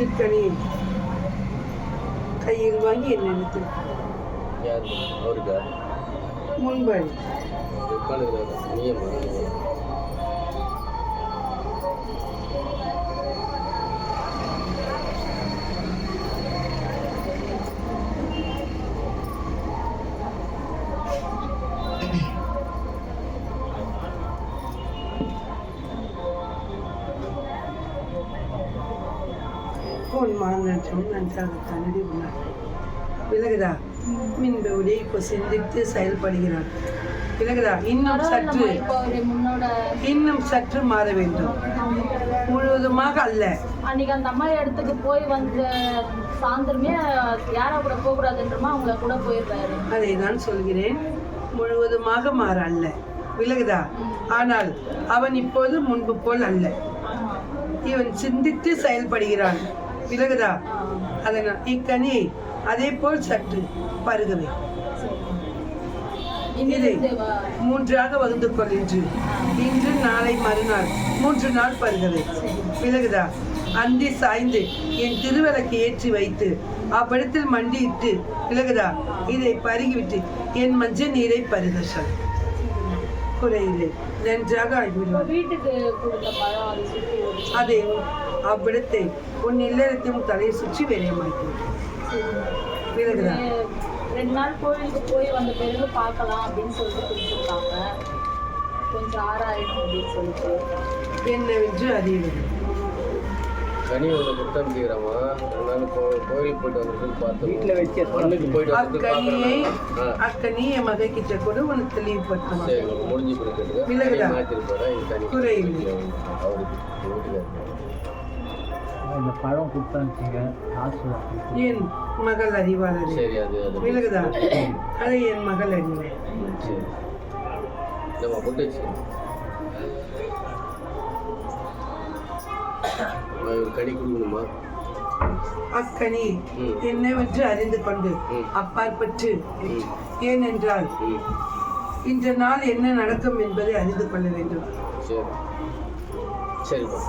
இக்கனியை கையில் வாங்கி என் நினைத்து யார்? கோன் மாந்தம் நன்றாக தண்ணடி உள்ளார் விலகுதா? மின்பவுடைய இப்போ சிந்தித்து செயல்படுகிறார். விலகுதா? இன்னும் சற்று இன்னும் சற்று மாற வேண்டும். முழுவதுமாக அல்ல. அன்னைக்கு அந்த அம்மா இடத்துக்கு போய் வந்த சாயந்தரமே யாரா கூட போகக்கூடாதுன்றமா அவங்க கூட போயிருந்தாரு. அதை தான் சொல்கிறேன். முழுவதுமாக மாற அல்ல. விலகுதா? ஆனால் அவன் இப்போது முன்பு போல் அல்ல. இவன் சிந்தித்து செயல்படுகிறான். விலகுதா அதனால் இக்கனி அதே போல் சற்று பருகவே. இதை மூன்றாக வகுந்து கொள் இன்று இன்று நாளை மறுநாள் மூன்று நாள் பருகவே. விலகுதா அந்தி சாய்ந்து என் திருவிளக்கு ஏற்றி வைத்து அவ்விடத்தில் மண்டியிட்டு விலகுதா இதை பருகிவிட்டு என் மஞ்சள் நீரை பருக சொல். குறையில்லை. நன்றாக ஒரு அதை அவ்விடத்தை உன் இல்லறத்தையும் தலையை சுற்றி விரயமாக்கி விலகுதா? ரெண்டு நாள் கோயிலுக்கு போய் வந்த பிறகு பார்க்கலாம் அப்படின்னு சொல்லிட்டு கொடுத்துருக்காங்க. கொஞ்சம் ஆறாயிடும் அப்படின்னு சொல்லிட்டு. என்னவென்று அறியவில்லை. கனி முடிக்கிறாமா ரெண்டு நாள் கோ கோயிலுக்கு போயிட்டு வந்துட்டு பார்த்தோம். வீட்டில் வச்சு மண்ணுக்கு போயிட்டு அக்கனி என் மகை கிட்ட கூட உனக்கு சரி உங்களுக்கு முடிஞ்சு தனி குறையில்லை. அவருக்கு வீட்டுக்கு இந்த பழம் கொடுத்தாங்க காசு என் மகள் அறிவாளரே. சரி அது அது. விலகுதா? அதை என் மகள் அறிவார் சரி. நம்ம போட்டு கனி கொடுக்கணுமா? அக்கனி. என்னவென்று அறிந்து கொண்டு. அப்பாற்பட்டு. ஏனென்றால் இன்ற நாள் என்ன நடக்கும் என்பதை அறிந்து கொள்ள வேண்டும். சரி. சரிப்பா